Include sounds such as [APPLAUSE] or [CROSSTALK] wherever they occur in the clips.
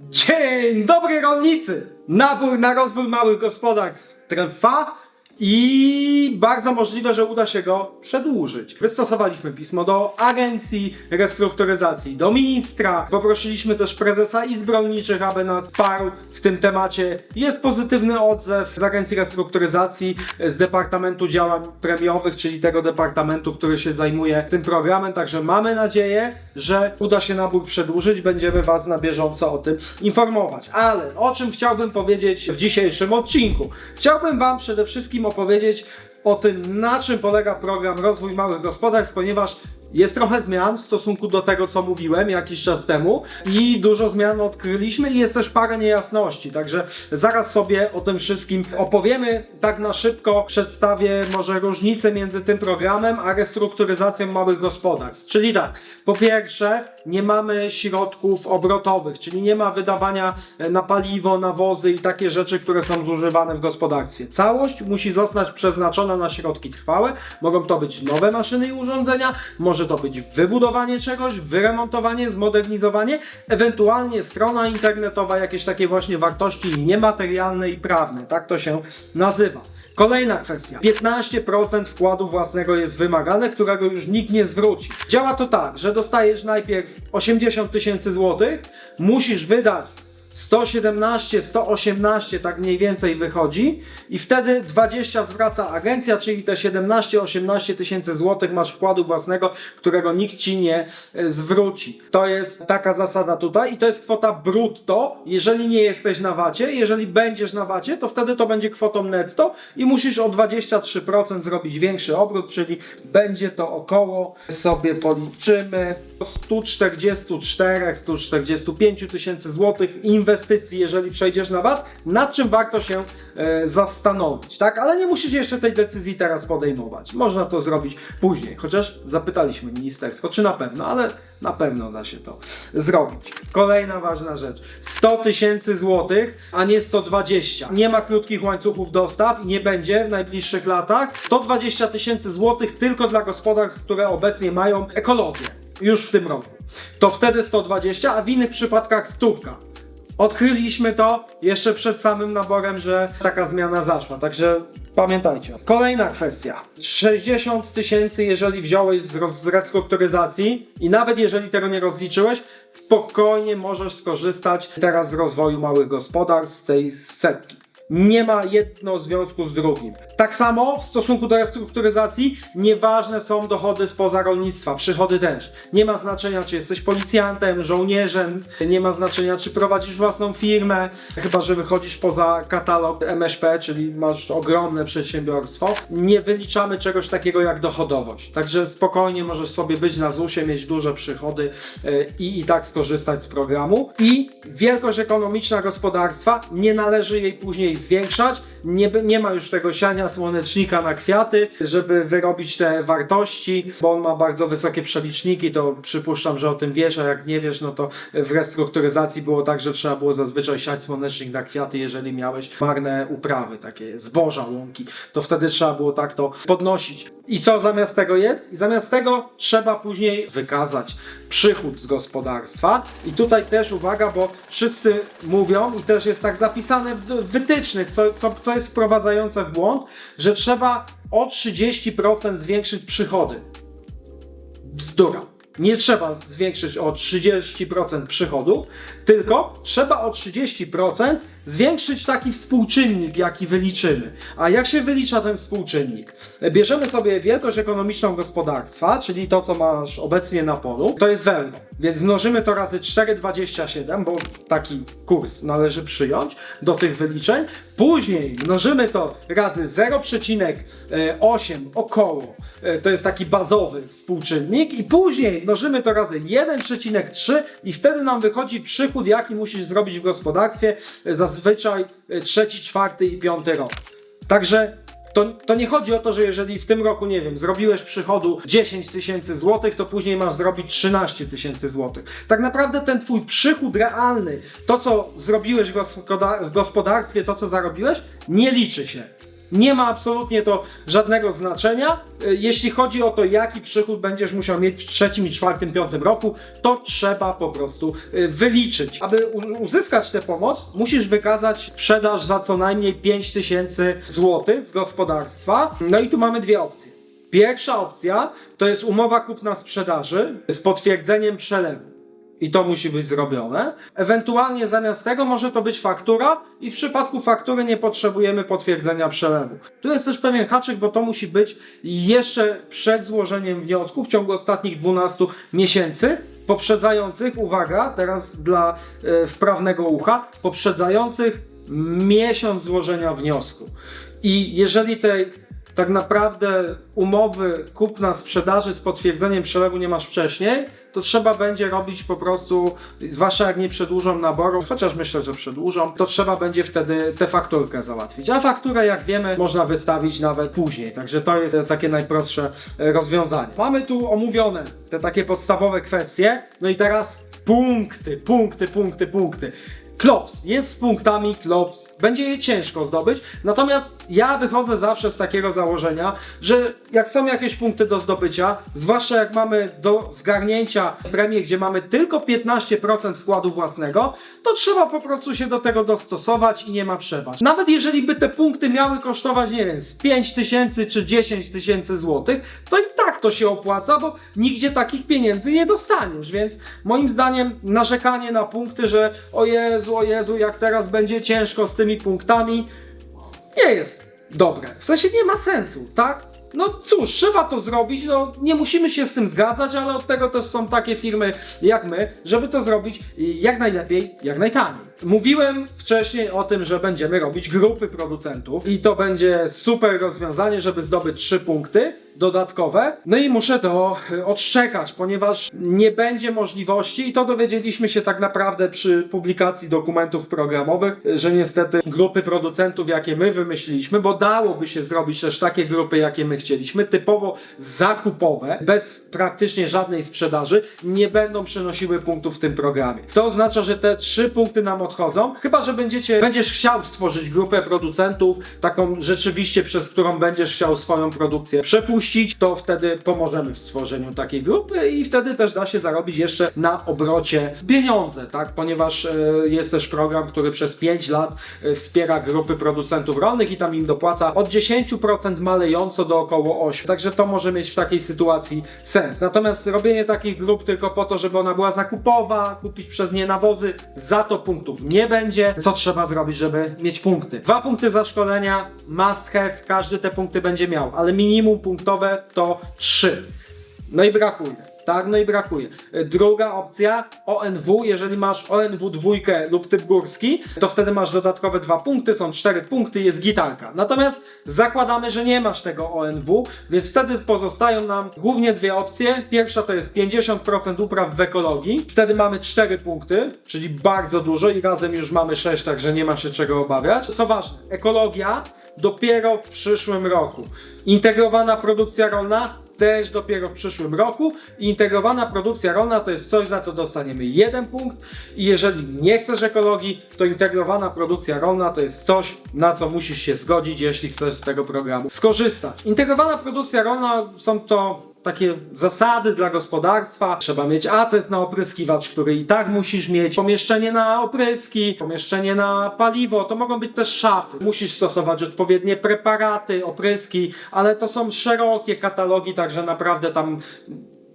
Dzień dobry rolnicy! Nabór na rozwój małych gospodarstw trwa i bardzo możliwe, że uda się go przedłużyć. Wystosowaliśmy pismo do Agencji Restrukturyzacji, do ministra. Poprosiliśmy też prezesa Izb Rolniczych, aby nadparł w tym temacie. Jest pozytywny odzew z Agencji Restrukturyzacji, z Departamentu Działań Premiowych, czyli tego departamentu, który się zajmuje tym programem. Także mamy nadzieję, że uda się nabór przedłużyć. Będziemy Was na bieżąco o tym informować. Ale o czym chciałbym powiedzieć w dzisiejszym odcinku? Chciałbym Wam przede wszystkim opowiedzieć o tym, na czym polega program Rozwój Małych Gospodarstw, ponieważ jest trochę zmian w stosunku do tego, co mówiłem jakiś czas temu i dużo zmian odkryliśmy i jest też parę niejasności, także zaraz sobie o tym wszystkim opowiemy. Tak na szybko przedstawię może różnicę między tym programem a restrukturyzacją małych gospodarstw. Czyli tak, po pierwsze nie mamy środków obrotowych, czyli nie ma wydawania e, na paliwo, nawozy i takie rzeczy, które są zużywane w gospodarstwie. Całość musi zostać przeznaczona na środki trwałe. Mogą to być nowe maszyny i urządzenia, może to być wybudowanie czegoś, wyremontowanie, zmodernizowanie, ewentualnie strona internetowa, jakieś takie właśnie wartości niematerialne i prawne. Tak to się nazywa. Kolejna kwestia. 15% wkładu własnego jest wymagane, którego już nikt nie zwróci. Działa to tak, że dostajesz najpierw 80 tysięcy złotych, musisz wydać 117, 118 tak mniej więcej wychodzi i wtedy 20 zwraca agencja, czyli te 17-18 tysięcy złotych masz wkładu własnego, którego nikt ci nie e, zwróci. To jest taka zasada tutaj i to jest kwota brutto, jeżeli nie jesteś na wacie, jeżeli będziesz na wacie, to wtedy to będzie kwotą netto i musisz o 23% zrobić większy obrót, czyli będzie to około, sobie policzymy, 144-145 tysięcy złotych inwestycji, jeżeli przejdziesz na VAT, nad czym warto się e, zastanowić, tak? Ale nie musisz jeszcze tej decyzji teraz podejmować. Można to zrobić później, chociaż zapytaliśmy ministerstwo, czy na pewno, ale na pewno da się to zrobić. Kolejna ważna rzecz. 100 tysięcy złotych, a nie 120. Nie ma krótkich łańcuchów dostaw i nie będzie w najbliższych latach. 120 tysięcy złotych tylko dla gospodarstw, które obecnie mają ekologię. Już w tym roku. To wtedy 120, a w innych przypadkach stówka. Odkryliśmy to jeszcze przed samym naborem, że taka zmiana zaszła, także pamiętajcie. Kolejna kwestia. 60 tysięcy, jeżeli wziąłeś z, roz- z restrukturyzacji i nawet jeżeli tego nie rozliczyłeś, spokojnie możesz skorzystać teraz z rozwoju małych gospodarstw, z tej setki. Nie ma jedno związku z drugim. Tak samo w stosunku do restrukturyzacji nieważne są dochody spoza rolnictwa, przychody też. Nie ma znaczenia, czy jesteś policjantem, żołnierzem, nie ma znaczenia, czy prowadzisz własną firmę, chyba że wychodzisz poza katalog MŚP, czyli masz ogromne przedsiębiorstwo. Nie wyliczamy czegoś takiego jak dochodowość. Także spokojnie możesz sobie być na ZUS-ie, mieć duże przychody e, i i tak skorzystać z programu. I wielkość ekonomiczna gospodarstwa nie należy jej później zwiększać. Nie, nie ma już tego siania słonecznika na kwiaty, żeby wyrobić te wartości, bo on ma bardzo wysokie przeliczniki, to przypuszczam, że o tym wiesz, a jak nie wiesz, no to w restrukturyzacji było tak, że trzeba było zazwyczaj siać słonecznik na kwiaty, jeżeli miałeś marne uprawy, takie zboża, łąki, to wtedy trzeba było tak to podnosić. I co zamiast tego jest? I zamiast tego trzeba później wykazać przychód z gospodarstwa. I tutaj też uwaga, bo wszyscy mówią i też jest tak zapisane w w wytycznych, co, co jest wprowadzające w błąd, że trzeba o 30% zwiększyć przychody. Bzdura. Nie trzeba zwiększyć o 30% przychodów, tylko trzeba o 30% zwiększyć taki współczynnik, jaki wyliczymy. A jak się wylicza ten współczynnik? Bierzemy sobie wielkość ekonomiczną gospodarstwa, czyli to, co masz obecnie na polu, to jest wełno. Więc mnożymy to razy 4,27, bo taki kurs należy przyjąć do tych wyliczeń. Później mnożymy to razy 0,8 około, e, to jest taki bazowy współczynnik i później mnożymy to razy 1,3 i wtedy nam wychodzi przychód, jaki musisz zrobić w gospodarstwie e, zazwyczaj e, trzeci, czwarty i piąty rok. Także to, to nie chodzi o to, że jeżeli w tym roku, nie wiem, zrobiłeś przychodu 10 tysięcy złotych, to później masz zrobić 13 tysięcy złotych. Tak naprawdę ten twój przychód realny, to co zrobiłeś w, gospoda- w gospodarstwie, to co zarobiłeś, nie liczy się. Nie ma absolutnie to żadnego znaczenia. Y, Jeśli chodzi o to, jaki przychód będziesz musiał mieć w trzecim i czwartym, piątym roku, to trzeba po prostu y, wyliczyć. Aby uzyskać tę pomoc, musisz wykazać sprzedaż za co najmniej 5000 zł z gospodarstwa. No i tu mamy dwie opcje. Pierwsza opcja to jest umowa kupna-sprzedaży z potwierdzeniem przelewu. I to musi być zrobione. Ewentualnie zamiast tego może to być faktura i w przypadku faktury nie potrzebujemy potwierdzenia przelewu. Tu jest też pewien haczyk, bo to musi być jeszcze przed złożeniem wniosku w ciągu ostatnich 12 miesięcy, poprzedzających, uwaga, teraz dla e, wprawnego ucha, poprzedzających miesiąc złożenia wniosku. I jeżeli tej tak naprawdę umowy kupna sprzedaży z potwierdzeniem przelewu nie masz wcześniej, to trzeba będzie robić po prostu, zwłaszcza jak nie przedłużą naboru, chociaż myślę, że przedłużą, to trzeba będzie wtedy tę fakturkę załatwić. A fakturę, jak wiemy, można wystawić nawet później, także to jest takie najprostsze e, rozwiązanie. Mamy tu omówione te takie podstawowe kwestie, no i teraz punkty, punkty, punkty, punkty. Klops jest z punktami, klops będzie je ciężko zdobyć. Natomiast ja wychodzę zawsze z takiego założenia, że jak są jakieś punkty do zdobycia, zwłaszcza jak mamy do zgarnięcia premię, gdzie mamy tylko 15% wkładu własnego, to trzeba po prostu się do tego dostosować i nie ma przebaż. Nawet jeżeli by te punkty miały kosztować, nie wiem, z 5 tysięcy czy 10 tysięcy złotych, to i tak to się opłaca, bo nigdzie takich pieniędzy nie dostaniesz, więc moim zdaniem narzekanie na punkty, że o Jezu, o Jezu, jak teraz będzie ciężko z tymi punktami, nie jest dobre. W sensie nie ma sensu, tak? No cóż, trzeba to zrobić, no nie musimy się z tym zgadzać, ale od tego też są takie firmy jak my, żeby to zrobić jak najlepiej, jak najtaniej. Mówiłem wcześniej o tym, że będziemy robić grupy producentów i to będzie super rozwiązanie, żeby zdobyć trzy punkty dodatkowe. No i muszę to odszczekać, ponieważ nie będzie możliwości i to dowiedzieliśmy się tak naprawdę przy publikacji dokumentów programowych, że niestety grupy producentów, jakie my wymyśliliśmy, bo dałoby się zrobić też takie grupy, jakie my chcieliśmy, typowo zakupowe, bez praktycznie żadnej sprzedaży, nie będą przynosiły punktów w tym programie. Co oznacza, że te trzy punkty nam odchodzą, chyba że będziecie, będziesz chciał stworzyć grupę producentów, taką rzeczywiście, przez którą będziesz chciał swoją produkcję przepuścić, to wtedy pomożemy w stworzeniu takiej grupy i wtedy też da się zarobić jeszcze na obrocie pieniądze, tak? Ponieważ e, jest też program, który przez 5 lat e, wspiera grupy producentów rolnych i tam im dopłaca od 10% malejąco do około 8. Także to może mieć w takiej sytuacji sens. Natomiast robienie takich grup tylko po to, żeby ona była zakupowa, kupić przez nie nawozy, za to punktów nie będzie. Co trzeba zrobić, żeby mieć punkty? Dwa punkty za szkolenia, must have, każdy te punkty będzie miał, ale minimum punktowe to 3. No i brakuje. Tak, no i brakuje. E, Druga opcja, ONW, jeżeli masz ONW dwójkę lub typ górski, to wtedy masz dodatkowe dwa punkty, są cztery punkty, jest gitarka. Natomiast zakładamy, że nie masz tego ONW, więc wtedy pozostają nam głównie dwie opcje. Pierwsza to jest 50% upraw w ekologii, wtedy mamy cztery punkty, czyli bardzo dużo i razem już mamy sześć, także nie ma się czego obawiać. Co ważne, ekologia dopiero w przyszłym roku. Integrowana produkcja rolna też dopiero w przyszłym roku. Integrowana produkcja rolna to jest coś, za co dostaniemy jeden punkt. I jeżeli nie chcesz ekologii, to integrowana produkcja rolna to jest coś, na co musisz się zgodzić, jeśli chcesz z tego programu skorzystać. Integrowana produkcja rolna są to takie zasady dla gospodarstwa. Trzeba mieć atest na opryskiwacz, który i tak musisz mieć. Pomieszczenie na opryski, pomieszczenie na paliwo, to mogą być też szafy. Musisz stosować odpowiednie preparaty, opryski, ale to są szerokie katalogi, także naprawdę tam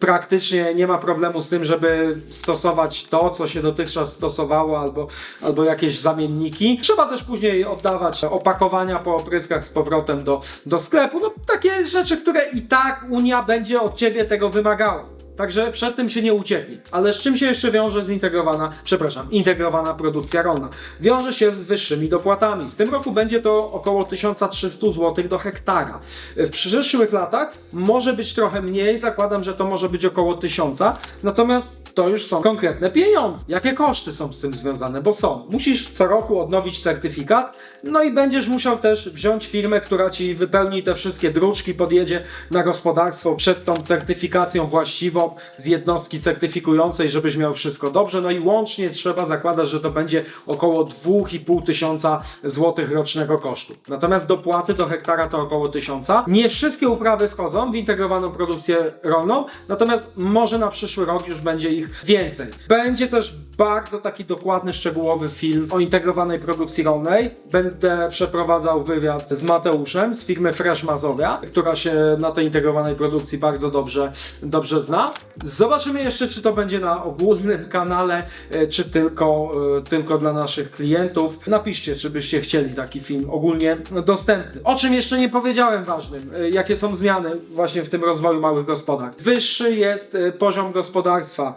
praktycznie nie ma problemu z tym, żeby stosować to, co się dotychczas stosowało, albo, albo jakieś zamienniki. Trzeba też później oddawać opakowania po opryskach z powrotem do, do sklepu. No takie rzeczy, które i tak Unia będzie od Ciebie tego wymagała. Także przed tym się nie ucieknij. Ale z czym się jeszcze wiąże zintegrowana, przepraszam, integrowana produkcja rolna? Wiąże się z wyższymi dopłatami. W tym roku będzie to około 1300 zł do hektara. W przyszłych latach może być trochę mniej, zakładam, że to może być około 1000. Natomiast to już są konkretne pieniądze. Jakie koszty są z tym związane? Bo są. Musisz co roku odnowić certyfikat, no i będziesz musiał też wziąć firmę, która ci wypełni te wszystkie druczki, podjedzie na gospodarstwo przed tą certyfikacją właściwą. z jednostki certyfikującej, żebyś miał wszystko dobrze. No i łącznie trzeba zakładać, że to będzie około 2,5 tysiąca złotych rocznego kosztu. Natomiast dopłaty do hektara to około tysiąca. Nie wszystkie uprawy wchodzą w integrowaną produkcję rolną, natomiast może na przyszły rok już będzie ich więcej. Będzie też bardzo taki dokładny, szczegółowy film o integrowanej produkcji rolnej. Będę przeprowadzał wywiad z Mateuszem z firmy Fresh Mazowia, która się na tej integrowanej produkcji bardzo dobrze, dobrze zna. Zobaczymy jeszcze, czy to będzie na ogólnym kanale, e, czy tylko, e, tylko dla naszych klientów. Napiszcie, czy byście chcieli taki film ogólnie dostępny. O czym jeszcze nie powiedziałem ważnym, e, jakie są zmiany właśnie w tym rozwoju małych gospodarstw. Wyższy jest poziom gospodarstwa,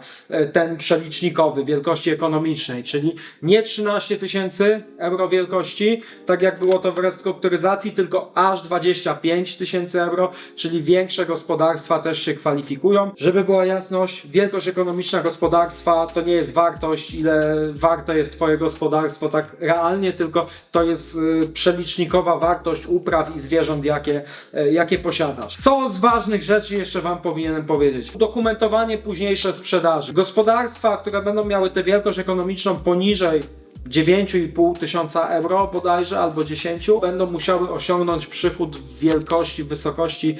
ten przelicznikowy, wielkości ekonomicznej, czyli nie 13 tysięcy euro wielkości, tak jak było to w restrukturyzacji, tylko aż 25 tysięcy euro, czyli większe gospodarstwa też się kwalifikują. Żeby była jasność, wielkość ekonomiczna gospodarstwa to nie jest wartość, ile warte jest Twoje gospodarstwo tak realnie, tylko to jest y, przelicznikowa wartość upraw i zwierząt, jakie, y, jakie posiadasz. Co z ważnych rzeczy jeszcze Wam powinienem powiedzieć? Dokumentowanie późniejsze sprzedaży. Gospodarstwa, które będą miały tę wielkość ekonomiczną poniżej 9,5 tysiąca euro bodajże albo 10 będą musiały osiągnąć przychód w wielkości, wysokości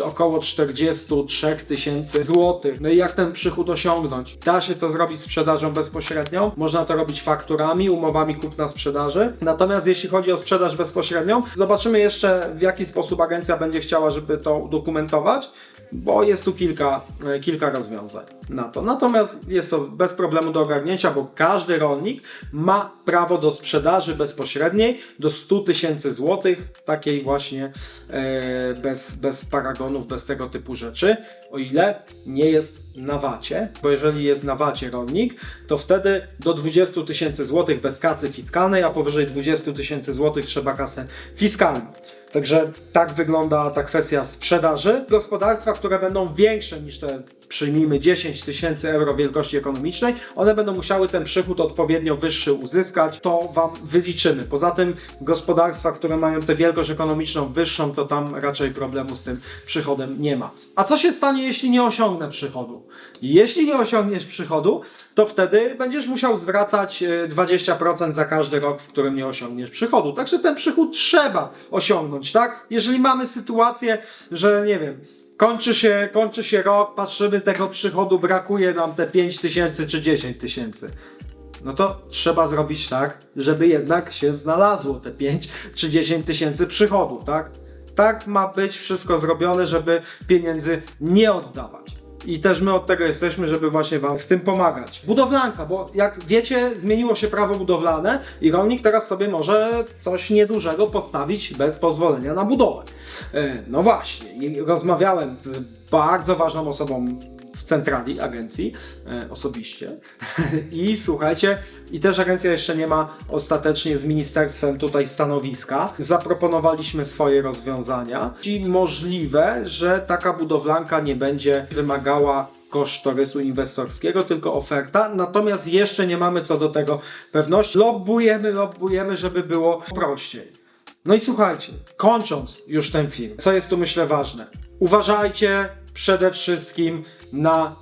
e, około 43 tysięcy złotych. No i jak ten przychód osiągnąć? Da się to zrobić sprzedażą bezpośrednią, można to robić fakturami, umowami kupna sprzedaży. Natomiast jeśli chodzi o sprzedaż bezpośrednią, zobaczymy jeszcze w jaki sposób agencja będzie chciała, żeby to udokumentować, bo jest tu kilka, e, kilka rozwiązań na to. Natomiast jest to bez problemu do ogarnięcia, bo każdy rolnik ma prawo do sprzedaży bezpośredniej do 100 tysięcy złotych, takiej właśnie e, bez, bez paragonów, bez tego typu rzeczy, o ile nie jest na wacie, bo jeżeli jest na wacie rolnik, to wtedy do 20 tysięcy złotych bez kasy fiskalnej, a powyżej 20 tysięcy złotych trzeba kasę fiskalną. Także tak wygląda ta kwestia sprzedaży. Gospodarstwa, które będą większe niż te, przyjmijmy 10 tysięcy euro wielkości ekonomicznej, one będą musiały ten przychód odpowiednio wyższy uzyskać. To Wam wyliczymy. Poza tym gospodarstwa, które mają tę wielkość ekonomiczną wyższą, to tam raczej problemu z tym przychodem nie ma. A co się stanie, jeśli nie osiągnę przychodu? Jeśli nie osiągniesz przychodu, to wtedy będziesz musiał zwracać e, 20% za każdy rok, w którym nie osiągniesz przychodu. Także ten przychód trzeba osiągnąć, tak? Jeżeli mamy sytuację, że nie wiem, kończy się, kończy się rok, patrzymy tego przychodu, brakuje nam te 5 tysięcy czy 10 tysięcy. No to trzeba zrobić tak, żeby jednak się znalazło te 5 czy 10 tysięcy przychodu, tak? Tak ma być wszystko zrobione, żeby pieniędzy nie oddawać. I też my od tego jesteśmy, żeby właśnie Wam w tym pomagać. Budowlanka, bo jak wiecie, zmieniło się prawo budowlane i rolnik teraz sobie może coś niedużego postawić bez pozwolenia na budowę. E, No właśnie, rozmawiałem z bardzo ważną osobą centrali agencji e, osobiście. [LAUGHS] I słuchajcie, i też agencja jeszcze nie ma ostatecznie z ministerstwem tutaj stanowiska. Zaproponowaliśmy swoje rozwiązania. I możliwe, że taka budowlanka nie będzie wymagała kosztorysu inwestorskiego, tylko oferta. Natomiast jeszcze nie mamy co do tego pewności. Lobbujemy, lobbujemy, żeby było prościej. No i słuchajcie, kończąc już ten film, co jest tu myślę ważne. Uważajcie przede wszystkim na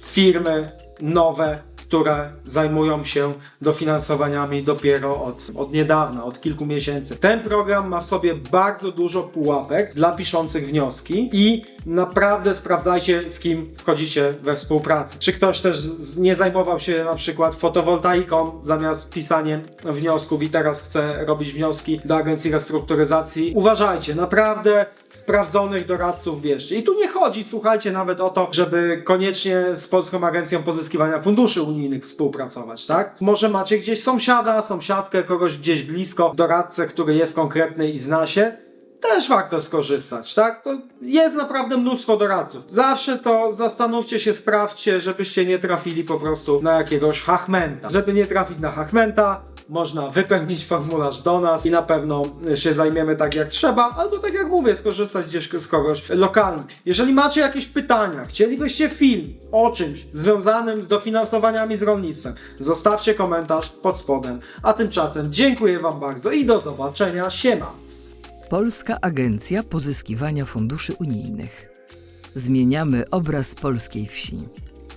firmy nowe, które zajmują się dofinansowaniami dopiero od, od niedawna, od kilku miesięcy. Ten program ma w sobie bardzo dużo pułapek dla piszących wnioski i naprawdę sprawdzajcie, z kim wchodzicie we współpracę. Czy ktoś też nie zajmował się na przykład fotowoltaiką zamiast pisaniem wniosków i teraz chce robić wnioski do agencji restrukturyzacji. Uważajcie, naprawdę sprawdzonych doradców bierzcie. I tu nie chodzi, słuchajcie, nawet o to, żeby koniecznie z Polską Agencją Pozyskiwania Funduszy Unijnych współpracować, tak? Może macie gdzieś sąsiada, sąsiadkę, kogoś gdzieś blisko, doradcę, który jest konkretny i zna się też warto skorzystać, tak? To jest naprawdę mnóstwo doradców. Zawsze to zastanówcie się, sprawdźcie, żebyście nie trafili po prostu na jakiegoś hachmenta. Żeby nie trafić na hachmenta, można wypełnić formularz do nas i na pewno się zajmiemy tak jak trzeba, albo tak jak mówię, skorzystać gdzieś z kogoś lokalnie. Jeżeli macie jakieś pytania, chcielibyście film o czymś związanym z dofinansowaniami z rolnictwem, zostawcie komentarz pod spodem. A tymczasem dziękuję Wam bardzo i do zobaczenia. Siema! Polska Agencja Pozyskiwania Funduszy Unijnych. zmieniamy obraz polskiej wsi.